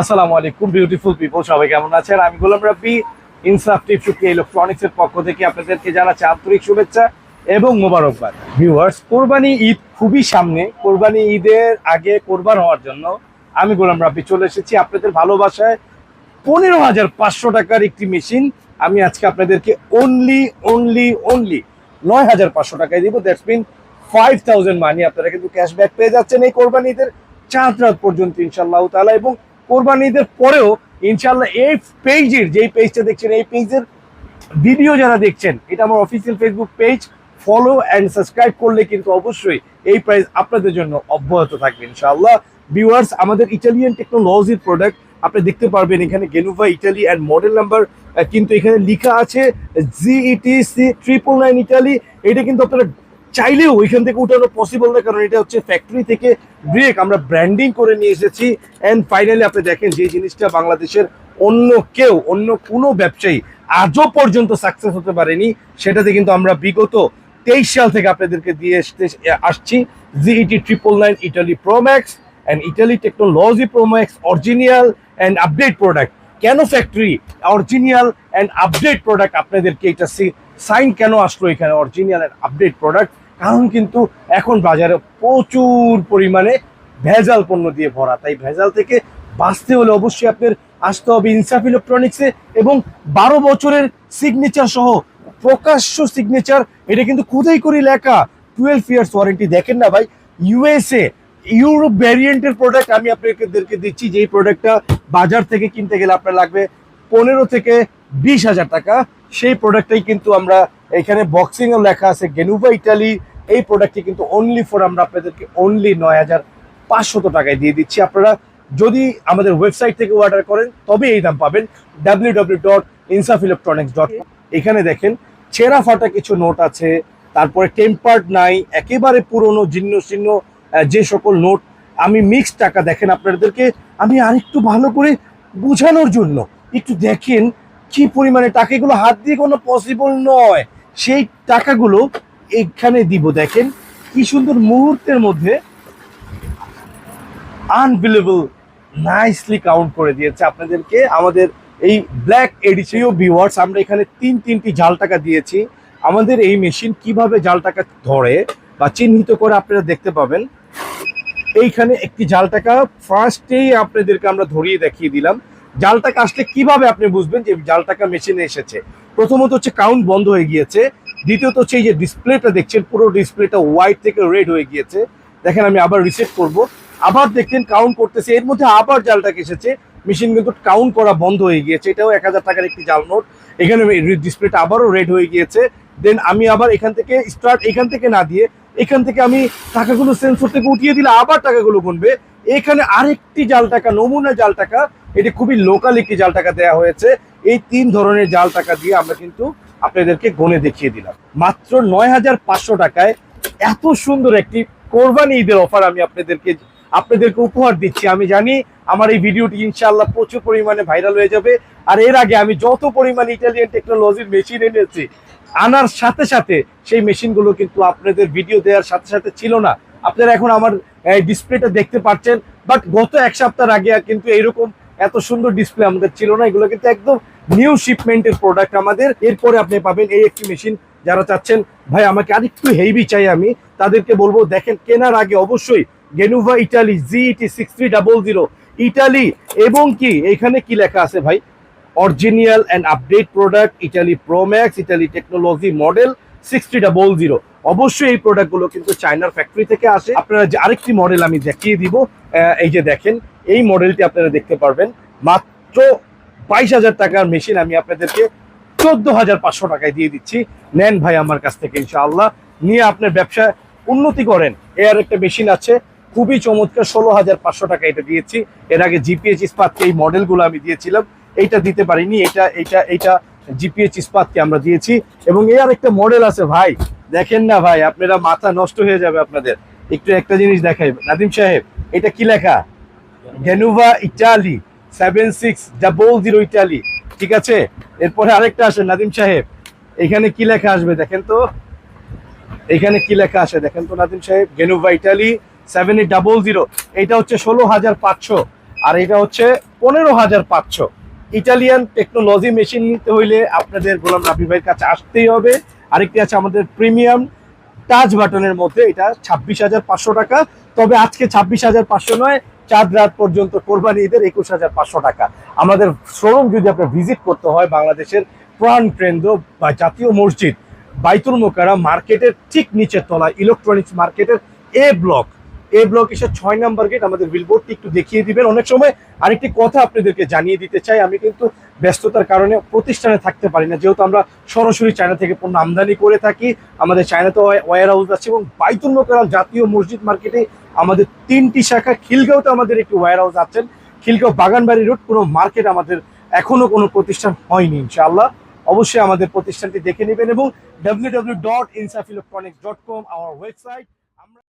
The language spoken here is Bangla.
আসসালামু আলাইকুম বিউটিফুল পিপল সবাই কেমন আছেন? আমি গোলাম রাব্বি ইনসাফ টিপ সুকি ইলেকট্রনিক্স এর পক্ষ থেকে আপনাদেরকে জানাচ্ছি আন্তরিক শুভেচ্ছা এবং মোবারকবাদ। ভিউয়ার্স কোরবানি ঈদ খুবই সামনে। কোরবানি ঈদের আগে কোরবান হওয়ার জন্য আমি গোলাম রাব্বি চলে এসেছি আপনাদের ভালোবাসায়। পনেরো হাজার পাঁচশো টাকার একটি মেশিন আমি আজকে আপনাদেরকে অনলি অনলি অনলি নয় হাজার পাঁচশো টাকায় দিব। That's mean five thousand money আপনারা কিন্তু ক্যাশব্যাক পেয়ে যাচ্ছেন এই কোরবানি ঈদের চাঁদ রাত পর্যন্ত ইনশাল্লাহ তালা এবং কোরবানি ঈদের পরেও ইনশাল্লাহ এই পেজের, যেই পেজটা দেখছেন, এই পেজের ভিডিও যারা দেখছেন, এটা আমার official Facebook page follow and subscribe করলে কিন্তু অবশ্যই এই প্রাইস আপনাদের জন্য অব্যাহত থাকবে ইনশাআল্লাহ। ভিউয়ার্স আমাদের ইটালিয়ান টেকনোলজির প্রোডাক্ট আপনি দেখতে পারবেন এখানে Genova Italy and model number কিন্তু এখানে লেখা আছে GET C triple nine Italy এটা কিন্তু আপনারা চাইলেও ওইখান থেকে উঠানো পসিবল না, কারণ এটা হচ্ছে ফ্যাক্টরি থেকে ব্রেক আমরা ব্র্যান্ডিং করে নিয়ে এসেছি। অ্যান্ড ফাইনালি আপনি দেখেন যে জিনিসটা বাংলাদেশের অন্য কেউ, অন্য কোনো ব্যবসায়ী আজও পর্যন্ত সাকসেস হতে পারেনি, সেটাতে কিন্তু আমরা বিগত তেইশ সাল থেকে আপনাদেরকে দিয়ে আসতে, আসছি। GET triple nine Italy Promax and Italy technology Promax original and update product কেন factory original and update product আপনাদেরকে এটা সাইন কেন আসলো এখানে? অরিজিনাল অ্যান্ড আপডেট প্রোডাক্ট কারণ কিন্তু এখন বাজারে প্রচুর পরিমাণে ভেজাল পণ্য দিয়ে ভরা। তাই ভেজাল থেকে বাঁচতে হলে অবশ্যই আপনার আসতে হবে ইনসাফ ইলেকট্রনিক্সে এবং বারো বছরের সিগনেচার সহ প্রকাশ্য সিগনেচার এটা কিন্তু কোথায় করে লেখা। টুয়েলভ ইয়ার্স ওয়ারেন্টি দেখেন না ভাই ইউএসএ ইউরোপ ভ্যারিয়েন্টের প্রোডাক্ট আমি আপনাদেরকে দিচ্ছি। যেই প্রোডাক্টটা বাজার থেকে কিনতে গেলে আপনার লাগবে পনেরো থেকে বিশ হাজার টাকা। সেই প্রোডাক্টটাই কিন্তু আমরা এখানে বক্সিং এও লেখা আছে গেনুভা ইটালি এই প্রোডাক্টটি কিন্তু অনলি ফর আমরা আপনাদেরকে অনলি নয় হাজার পাঁচশত টাকায় দিয়ে দিচ্ছি। আপনারা যদি আমাদের ওয়েবসাইট থেকে অর্ডার করেন, তবে এই দাম পাবেন W W dot Insaf electronics dot এখানে দেখেন, ছেঁড়া ফাটা কিছু নোট আছে, তারপরে টেম্পার্ড নাই, একেবারে পুরনো, জীর্ণ, শীর্ণ যে সকল নোট আমি মিক্স টাকা দেখেন আপনাদেরকে, আমি আরেকটু ভালো করে বোঝানোর জন্য একটু দেখেন কি পরিমাণে টাকা এগুলো হাত দিয়ে কোনো পসিবল নয়, সেই টাকাগুলো এখানে দিব। দেখেন কি সুন্দর মুহূর্তের মধ্যে আনবিলেবল নাইসলি কাউন্ট করে দিয়েছে আপনাদেরকে। আমাদের এই ব্ল্যাক এডিসিও ভিউয়ার্স আমরা এখানে তিন তিনটি জাল টাকা দিয়েছি। আমাদের এই মেশিন কীভাবে জাল টাকা ধরে বা চিহ্নিত করে আপনারা দেখতে পাবেন। এইখানে একটি জাল টাকা ফার্স্টেই আপনাদেরকে আমরা ধরিয়ে দেখিয়ে দিলাম। জাল টাকা আসলে কীভাবে আপনি বুঝবেন যে জাল টাকা মেশিনে এসেছে? প্রথমত হচ্ছে কাউন্ট বন্ধ হয়ে গিয়েছে। দ্বিতীয়ত হচ্ছে এই যে ডিসপ্লেটা দেখছেন, পুরো ডিসপ্লেটা হোয়াইট থেকে রেড হয়ে গিয়েছে। দেখেন, আমি আবার রিসেট করব। আবার দেখছেন কাউন্ট করতেছে। এর মধ্যে আবার জালটাকে এসেছে। মেশিন কিন্তু কাউন্ট করা বন্ধ হয়ে গিয়েছে। এটাও এক হাজার টাকার একটি জাল নোট। এখানে ডিসপ্লেটা আবারও রেড হয়ে গিয়েছে। দেন আমি আবার এখান থেকে স্টার্ট এখান থেকে না দিয়ে, এখান থেকে আমি টাকাগুলো সেন্সর থেকে উঠিয়ে দিলে আবার টাকাগুলো গুনবে। এখানে আরেকটি জাল টাকা, নমুনা জাল টাকা, এটি খুবই লোকাল একটি জাল টাকা দেওয়া হয়েছে। এই তিন ধরনের জাল টাকা দিয়ে আমরা কিন্তু আপনাদেরকে গনে দেখিয়ে দিলাম। মাত্র নয় হাজার পাঁচশো টাকায় এত সুন্দর একটি কোরবানি ঈদের অফার আমি আপনাদেরকে আপনাদেরকে উপহার দিচ্ছি। আমি জানি আমার এই ভিডিওটি ইনশাল্লাহ প্রচুর পরিমাণে ভাইরাল হয়ে যাবে। আর এর আগে আমি যত পরিমাণে ইটালিয়ান টেকনোলজির মেশিন এনেছি, আনার সাথে সাথে সেই মেশিনগুলো কিন্তু আপনাদের ভিডিও দেওয়ার সাথে সাথে ছিল না। আপনারা এখন আমার ডিসপ্লেটা দেখতে পাচ্ছেন বাট গত এক সপ্তাহ আগে কিন্তু এইরকম এত সুন্দর ডিসপ্লে আমাদের ছিল না। এগুলো কিন্তু একদম নিউ শিপমেন্টের প্রোডাক্ট আমাদের। এরপরে আপনি পাবেন এই একটি মেশিন যারা চাচ্ছেন, ভাই, আমাকে আরেকটু হেভি চাই আমি। তাদেরকে বলব, দেখেন, কেনার আগে অবশ্যই Genova Italy GET six three double zero Italy এবং কি, এখানে কি লেখা আছে ভাই? Original and update product Italy Promax Italy technology model sixty double zero অবশ্যই এই প্রোডাক্টগুলো কিন্তু চায়নার ফ্যাক্টরি থেকে আসে। আপনারা যে আরেকটি মডেল আমি দেখিয়ে দিব। এই যে দেখেন, এই মডেলটি আপনারা দেখতে পারবেন। মাত্র বাইশ হাজার টাকার মেশিন আমি আপনাদেরকে চোদ্দ হাজার পাঁচশো টাকায় দিয়ে দিচ্ছি। নেন ভাই আমার কাছ থেকে ইনশাআল্লাহ। নিয়ে আপনার ব্যবসা উন্নতি করেন। এ আর একটা মেশিন আছে। খুবই চমৎকার, ষোলো হাজার পাঁচশো টাকা এটা দিয়েছি। এর আগে জিপিএইচ ইস্পাতকে এই মডেলগুলো আমি দিয়েছিলাম। এইটা দিতে পারিনি। এটা, এইটা এইটা জিপিএইচ ইস্পাতকে আমরা দিয়েছি। এবং এ আর একটা মডেল আছে ভাই। দেখেন না ভাই, আপনারা মাথা নষ্ট হয়ে যাবে আপনাদের। একটু একটা জিনিস দেখাই। নাদিম সাহেব, এটা কি লেখা? Genova Italy seven six double zero Italy ঠিক আছে? এরপরে আরেকটা আসে, নাদিম সাহেব। এখানে কি লেখা আসবে দেখেন তো? এখানে কি লেখা আসে দেখেন তো, নাদিম সাহেব? Genova Italy seven eight double zero এটা হচ্ছে ষোলো হাজার পাঁচশো, আর এটা হচ্ছে পনেরো হাজার পাঁচশো। ইটালিয়ান টেকনোলজি মেশিন নিতে হইলে আপনাদের গোলাম রাবি ভাইয়ের কাছে আসতেই হবে। আরেকটি আছে আমাদের প্রিমিয়াম টাচ বাটনের মধ্যে, এটা ছাব্বিশ হাজার পাঁচশো টাকা। তবে আজকে ছাব্বিশ হাজার পাঁচশো নয়, চাঁদ রাত পর্যন্ত কোরবানি ঈদের একুশ হাজার পাঁচশো টাকা। আমাদের শোরুম যদি আপনার ভিজিট করতে হয়, বাংলাদেশের প্রাণ কেন্দ্র বা জাতীয় মসজিদ, বাইতুল মোকারা মার্কেটের ঠিক নিচের তলা ইলেকট্রনিক্স মার্কেটের এ ব্লক। এ ব্লক এসে ছয় নাম্বার গেট, আমাদের বিলবোর্ডটি একটু দেখিয়ে দিবেন। অনেক সময় আরেকটি কথা আপনাদেরকে জানিয়ে দিতে চাই, আমি কিন্তু ব্যস্ততার কারণে প্রতিষ্ঠানে থাকতে পারি না। যেহেতু আমরা সরাসরি চায়না থেকে পণ্য আমদানি করে থাকি, আমাদের চায়নাতে ওয়ার হাউস আছে এবং বাইতুল মোকারাম জাতীয় মসজিদ মার্কেটে আমাদের তিনটি শাখা, খিলগাঁওতে আমাদের একটি ওয়ার হাউস আছেন। খিলগাঁও বাগানবাড়ি রোড কোনো মার্কেট আমাদের এখনও কোনো প্রতিষ্ঠান হয়নি ইনশাআল্লাহ। অবশ্যই আমাদের প্রতিষ্ঠানটি দেখে নেবেন এবং W W dot Insaf electronics dot com our website